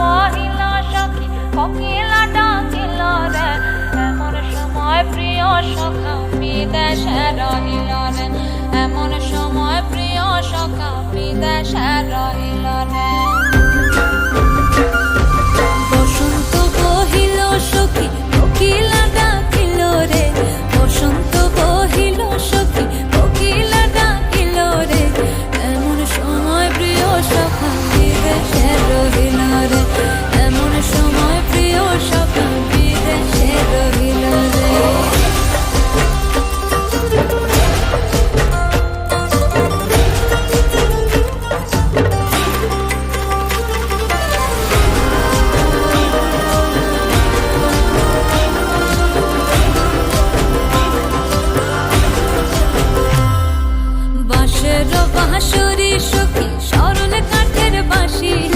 মহিলা সখী কোকিলা ডাকিল রে। এমন সময় প্রিয় সখা বিদেশে রহিল রে। এমন সময় প্রিয় সখা বিদেশে রহিল বাঁশরি সখী সরল কাঠের বাঁশি।